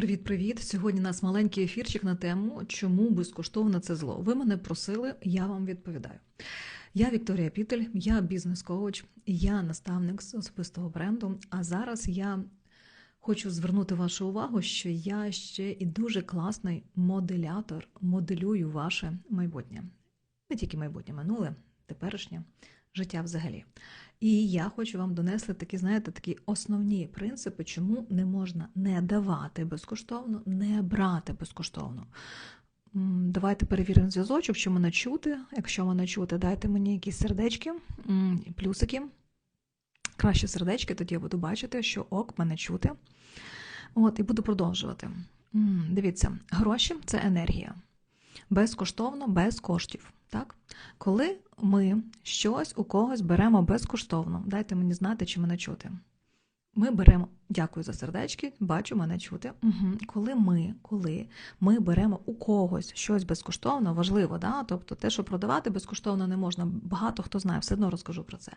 Привіт-привіт! Сьогодні у нас маленький ефірчик на тему, чому безкоштовно це зло. Ви мене просили, я вам відповідаю. Я Вікторія Пітель, я бізнес-коуч, я наставник з особистого бренду. А зараз я хочу звернути вашу увагу, що я ще і дуже класний моделятор, моделюю ваше майбутнє. Не тільки майбутнє, минуле, теперішнє життя взагалі. І я хочу вам донести такі, знаєте, такі основні принципи, чому не можна не давати безкоштовно, не брати безкоштовно. Давайте перевіримо зв'язочок, що мене чути. Якщо мене чути, дайте мені якісь сердечки, плюсики. Краще сердечки, тоді я буду бачити, що ок, мене чути. От, І буду продовжувати. Дивіться, гроші це енергія. Безкоштовно, без коштів. Так? Коли ми щось у когось беремо безкоштовно, дайте мені знати, чи мене чути. Ми беремо, дякую за сердечки, бачу мене чути. Угу. Коли ми коли ми беремо у когось щось безкоштовно, важливо, да? тобто те, що продавати безкоштовно не можна, багато хто знає, все одно розкажу про це.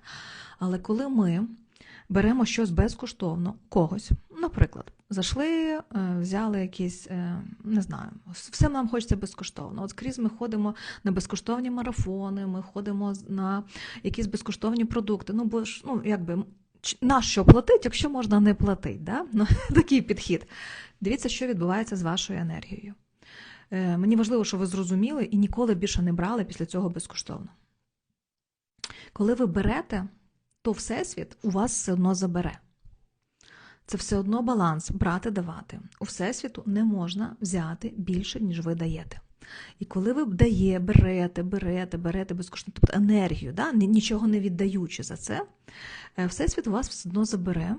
Але коли ми беремо щось безкоштовно когось, наприклад, зайшли, е, взяли якісь, е, не знаю, все нам хочеться безкоштовно. От скрізь ми ходимо на безкоштовні марафони, ми ходимо на якісь безкоштовні продукти. Ну, бо ж, ну, якби. На що платить, якщо можна не платити, да? ну, такий підхід. Дивіться, що відбувається з вашою енергією. Е, Мені важливо, щоб ви зрозуміли і ніколи більше не брали після цього безкоштовно. Коли ви берете, то Всесвіт у вас все одно забере. Це все одно баланс брати, давати. У Всесвіту не можна взяти більше, ніж ви даєте. І коли ви дає, берете, берете, берете безкоштовно, тобто енергію, да, нічого не віддаючи за це, е, Всесвіт у вас все одно забере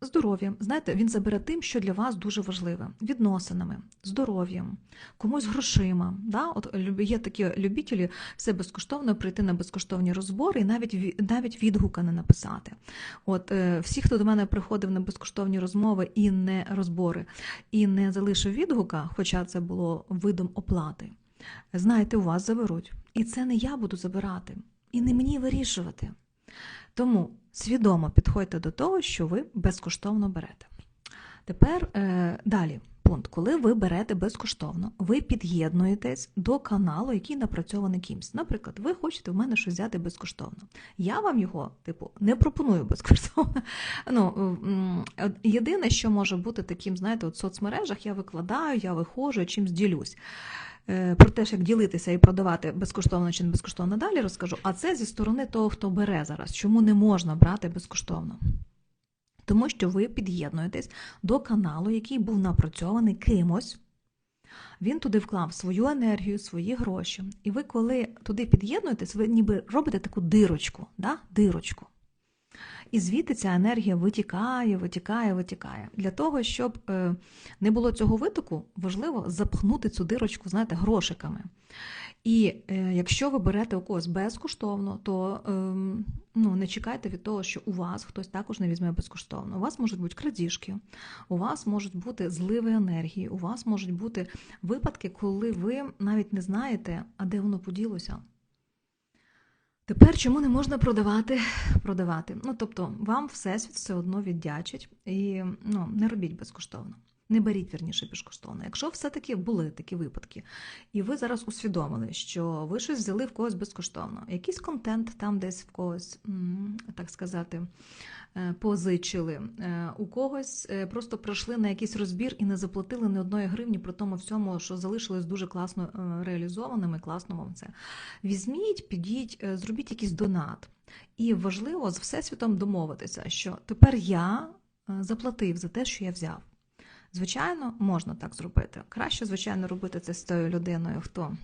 здоров'ям. Знаєте, він забере тим, що для вас дуже важливе: відносинами, здоров'ям, комусь грошима. Да? От Є такі любітелі все безкоштовно прийти на безкоштовні розбори і навіть навіть відгука не написати. От е, Всі, хто до мене приходив на безкоштовні розмови і не розбори, і не залишив відгука, хоча це було видом оплати, знаєте, у вас заберуть. І це не я буду забирати, і не мені вирішувати. Тому свідомо підходьте до того, що ви безкоштовно берете. Тепер е, далі. Пункт, коли ви берете безкоштовно, ви під'єднуєтесь до каналу, який напрацьований кимсь. Наприклад, ви хочете в мене щось взяти безкоштовно. Я вам його, типу, не пропоную безкоштовно. Ну, Єдине, що може бути таким, знаєте, от в соцмережах я викладаю, я виходжу, чимсь ділюсь. Е, про те, як ділитися і продавати безкоштовно чи не безкоштовно далі розкажу. А це зі сторони того, хто бере зараз, чому не можна брати безкоштовно. Тому що ви під'єднуєтесь до каналу, який був напрацьований кимось. Він туди вклав свою енергію, свої гроші. І ви, коли туди під'єднуєтесь, ви ніби робите таку дирочку. да? дирочку. І звідти ця енергія витікає, витікає, витікає. Для того, щоб е, не було цього витоку, важливо запхнути цю дирочку, знаєте, грошиками. І е, якщо ви берете у когось безкоштовно, то ем, ну, не чекайте від того, що у вас хтось також не візьме безкоштовно. У вас можуть бути крадіжки, у вас можуть бути зливи енергії, у вас можуть бути випадки, коли ви навіть не знаєте, а де воно поділося. Тепер чому не можна продавати? продавати? Ну, тобто, вам всесвіт все одно віддячить і ну, не робіть безкоштовно. Не беріть вірніше безкоштовно. Якщо все-таки були такі випадки, і ви зараз усвідомили, що ви щось взяли в когось безкоштовно, якийсь контент там десь в когось, так сказати, Е, позичили. Е, у когось е, просто пройшли на якийсь розбір і не заплатили ні одної гривні при тому всьому, що залишилось дуже класно реалізованими, класно вам це. Візьміть, підіть, зробіть якийсь донат. І важливо з всесвітом домовитися, що тепер я заплатив за те, що я взяв. Звичайно, можна так зробити. Краще, звичайно, робити це з тою людиною, хто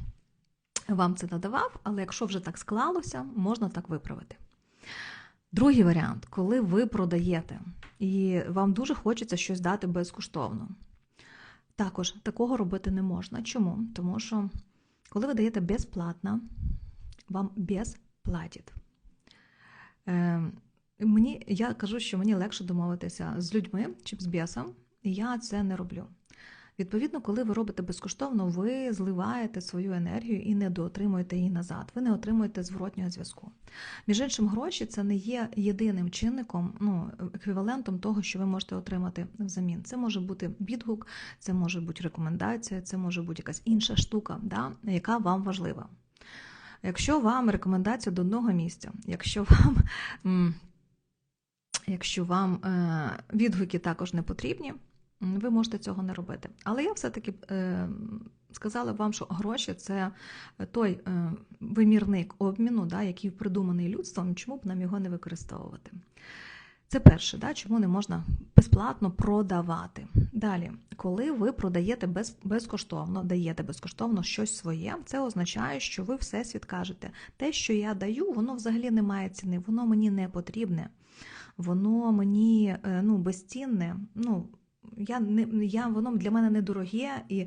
вам це надавав, але якщо вже так склалося, можна так виправити. Другий варіант, коли ви продаєте і вам дуже хочеться щось дати безкоштовно. Також такого робити не можна. Чому? Тому що, коли ви даєте безплатно, вам безплатять. Е, мені, Я кажу, що мені легше домовитися з людьми, чим з бісом, я це не роблю. Відповідно, коли ви робите безкоштовно, ви зливаєте свою енергію і не доотримуєте її назад. Ви не отримуєте зворотнього зв'язку. Між іншим, гроші це не є єдиним чинником, ну еквівалентом того, що ви можете отримати взамін. Це може бути відгук, це може бути рекомендація, це може бути якась інша штука, да, яка вам важлива. Якщо вам рекомендація до одного місця, якщо вам якщо вам е, відгуки також не потрібні, ви можете цього не робити. Але я все-таки е, сказала вам, що гроші це той е, вимірник обміну, да, який придуманий людством, чому б нам його не використовувати. Це перше, да, чому не можна безплатно продавати. Далі, коли ви продаєте без, безкоштовно, даєте безкоштовно щось своє, це означає, що ви всесвіт кажете, те, що я даю, воно взагалі не має ціни, воно мені не потрібне, воно мені е, ну, безцінне. ну, я не я воно для мене недороге, і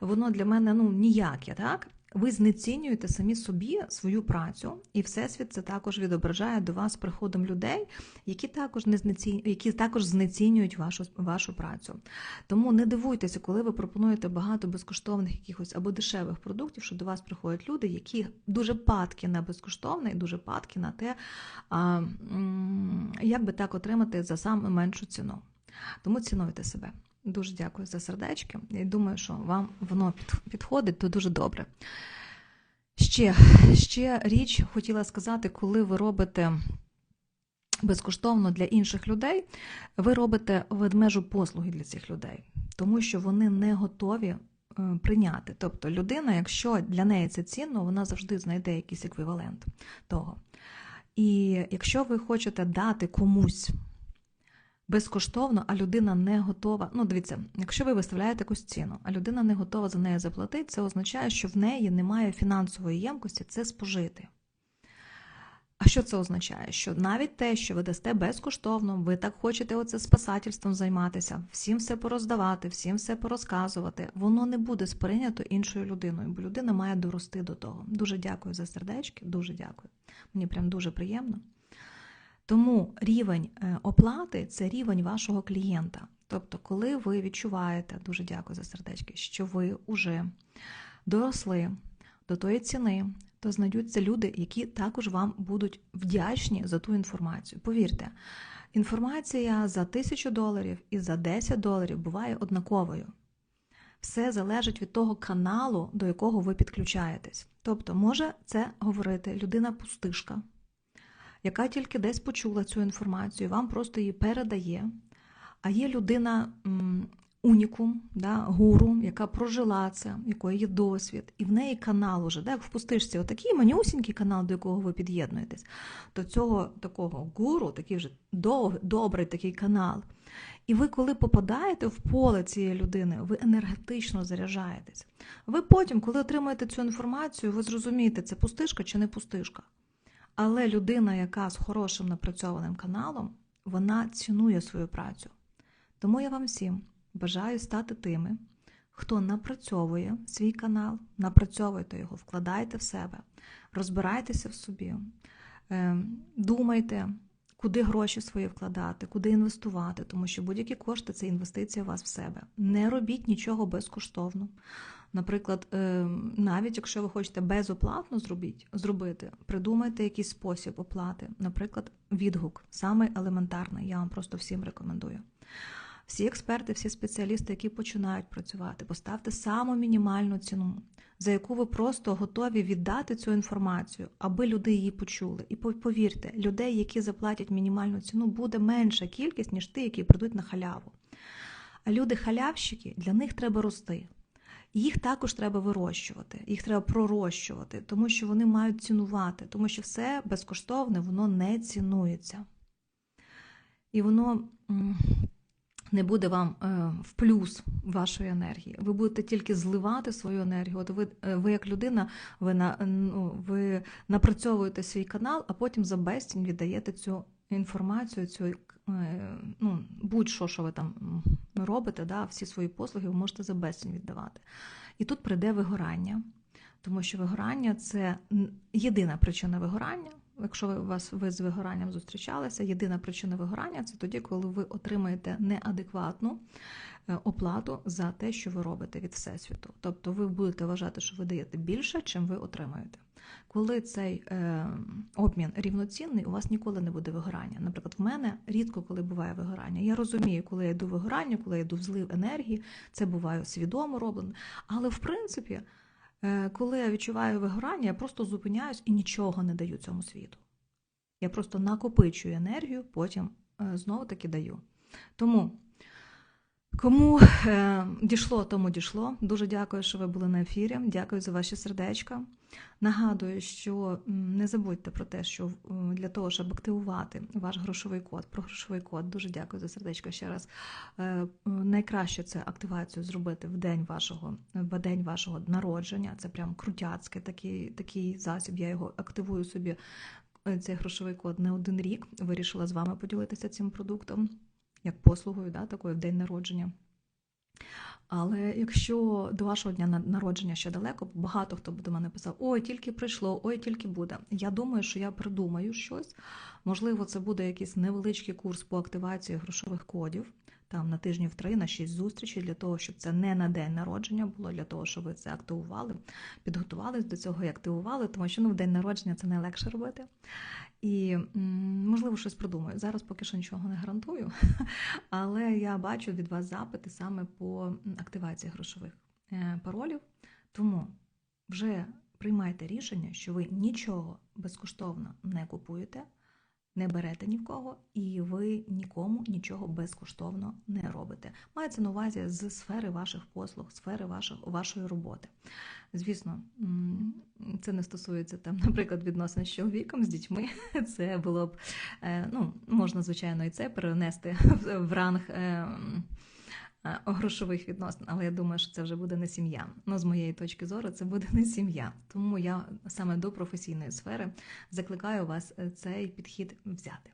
воно для мене ну ніяке, так? Ви знецінюєте самі собі свою працю, і всесвіт це також відображає до вас приходом людей, які також не знеціню, які також знецінюють вашу вашу працю. Тому не дивуйтеся, коли ви пропонуєте багато безкоштовних якихось або дешевих продуктів, що до вас приходять люди, які дуже падки на безкоштовне і дуже падки на те, як би так отримати за саме меншу ціну. Тому цінуйте себе. Дуже дякую за сердечки. І думаю, що вам воно підходить, то дуже добре. Ще, ще річ хотіла сказати, коли ви робите. Безкоштовно для інших людей, ви робите ведмежу послуги для цих людей, тому що вони не готові е, прийняти. Тобто людина, якщо для неї це цінно, вона завжди знайде якийсь еквівалент того. І якщо ви хочете дати комусь безкоштовно, а людина не готова. Ну, дивіться, якщо ви виставляєте якусь ціну, а людина не готова за неї заплатити, це означає, що в неї немає фінансової ємкості це спожити. А що це означає? Що навіть те, що ви дасте безкоштовно, ви так хочете оце спасательством займатися, всім все пороздавати, всім все порозказувати, воно не буде сприйнято іншою людиною, бо людина має дорости до того. Дуже дякую за сердечки, дуже дякую. Мені прям дуже приємно. Тому рівень е, оплати це рівень вашого клієнта. Тобто, коли ви відчуваєте, дуже дякую за сердечки, що ви вже доросли до тої ціни, то знайдуться люди, які також вам будуть вдячні за ту інформацію. Повірте, інформація за тисячу доларів і за 10 доларів буває однаковою. Все залежить від того каналу, до якого ви підключаєтесь. Тобто, може це говорити людина-пустишка яка тільки десь почула цю інформацію, вам просто її передає. А є людина унікум, да, гуру, яка прожила це, якої є досвід, і в неї канал уже, да, як в пустишці, отакий манюсінький канал, до якого ви під'єднуєтесь, до цього такого гуру, такий вже добрий такий канал. І ви, коли попадаєте в поле цієї людини, ви енергетично заряджаєтесь. Ви потім, коли отримаєте цю інформацію, ви зрозумієте, це пустишка чи не пустишка. Але людина, яка з хорошим напрацьованим каналом, вона цінує свою працю. Тому я вам всім бажаю стати тими, хто напрацьовує свій канал, напрацьовуйте його, вкладайте в себе, розбирайтеся в собі, ем, думайте, куди гроші свої вкладати, куди інвестувати, тому що будь-які кошти це інвестиція у вас в себе. Не робіть нічого безкоштовно. Наприклад, е, навіть якщо ви хочете безоплатно зробити, зробити, придумайте якийсь спосіб оплати, наприклад, відгук, саме елементарний, я вам просто всім рекомендую. Всі експерти, всі спеціалісти, які починають працювати, поставте саму мінімальну ціну, за яку ви просто готові віддати цю інформацію, аби люди її почули. І повірте, людей, які заплатять мінімальну ціну, буде менша кількість, ніж ті, які прийдуть на халяву. А люди-халявщики, для них треба рости. Їх також треба вирощувати, їх треба пророщувати, тому що вони мають цінувати, тому що все безкоштовне, воно не цінується. І воно не буде вам е, в плюс вашої енергії. Ви будете тільки зливати свою енергію. От ви, е, ви як людина, ви на ну, ви напрацьовуєте свій канал, а потім за безцінь віддаєте цю інформацію, цю е, ну, будь-що, що ви там робите, да, всі свої послуги ви можете за безцінь віддавати. І тут прийде вигорання, тому що вигорання це єдина причина вигорання якщо ви у вас ви з вигоранням зустрічалися, єдина причина вигорання це тоді, коли ви отримаєте неадекватну е, оплату за те, що ви робите від всесвіту. Тобто ви будете вважати, що ви даєте більше, чим ви отримаєте. Коли цей е, обмін рівноцінний, у вас ніколи не буде вигорання. Наприклад, в мене рідко коли буває вигорання. Я розумію, коли я йду вигорання, коли я йду в злив енергії, це буває свідомо роблено. Але в принципі, коли я відчуваю вигорання, я просто зупиняюсь і нічого не даю цьому світу. Я просто накопичую енергію, потім е, знову таки даю. Тому. Кому е, дійшло, тому дійшло. Дуже дякую, що ви були на ефірі. Дякую за ваші сердечка. Нагадую, що не забудьте про те, що для того, щоб активувати ваш грошовий код, про грошовий код, дуже дякую за сердечко ще раз. Е, найкраще це активацію зробити в день вашого в день вашого народження. Це прям крутяцький такий, такий засіб. Я його активую собі. е, Цей грошовий код не один рік. Вирішила з вами поділитися цим продуктом як послугою, да, такою в день народження. Але якщо до вашого дня народження ще далеко, багато хто до мене писав: Ой, тільки прийшло, ой, тільки буде. Я думаю, що я придумаю щось. Можливо, це буде якийсь невеличкий курс по активації грошових кодів, там на тижнів три, на шість зустрічей, для того, щоб це не на день народження було, для того, щоб ви це активували, підготувались до цього і активували, тому що ну, в день народження це найлегше робити. І, можливо, щось придумаю. Зараз поки що нічого не гарантую, але я бачу від вас запити саме по активації грошових е, паролів. Тому вже приймайте рішення, що ви нічого безкоштовно не купуєте, не берете ні в кого, і ви нікому нічого безкоштовно не робите. Мається на увазі з сфери ваших послуг, сфери ваших, вашої роботи. Звісно, це не стосується там, наприклад, відносин з чоловіком, з дітьми. Це було б е, ну, можна, звичайно, і це перенести в ранг. Е, грошових відносин, але я думаю, що це вже буде не сім'я. Ну, з моєї точки зору, це буде не сім'я. Тому я саме до професійної сфери закликаю вас е, цей підхід взяти.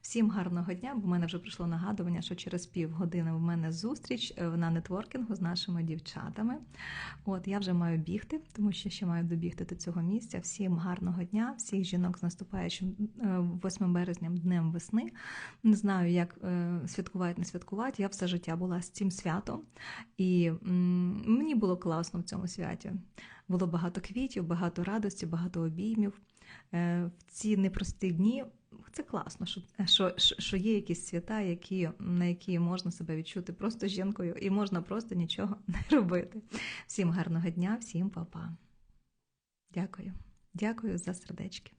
Всім гарного дня, бо в мене вже прийшло нагадування, що через півгодини в мене зустріч е, на нетворкінгу з нашими дівчатами. От я вже маю бігти, тому що ще маю добігти до цього місця. Всім гарного дня, всіх жінок з наступаючим 8 е, березням днем весни. Не знаю, як е, святкувати, не святкувати. Я все життя була з цим святом, і мені було класно в цьому святі. Було багато квітів, багато радості, багато обіймів. В ці непрості дні це класно, що що, що є якісь свята, які, на які можна себе відчути просто жінкою, і можна просто нічого не робити. Всім гарного дня, всім па-па. Дякую. Дякую за сердечки.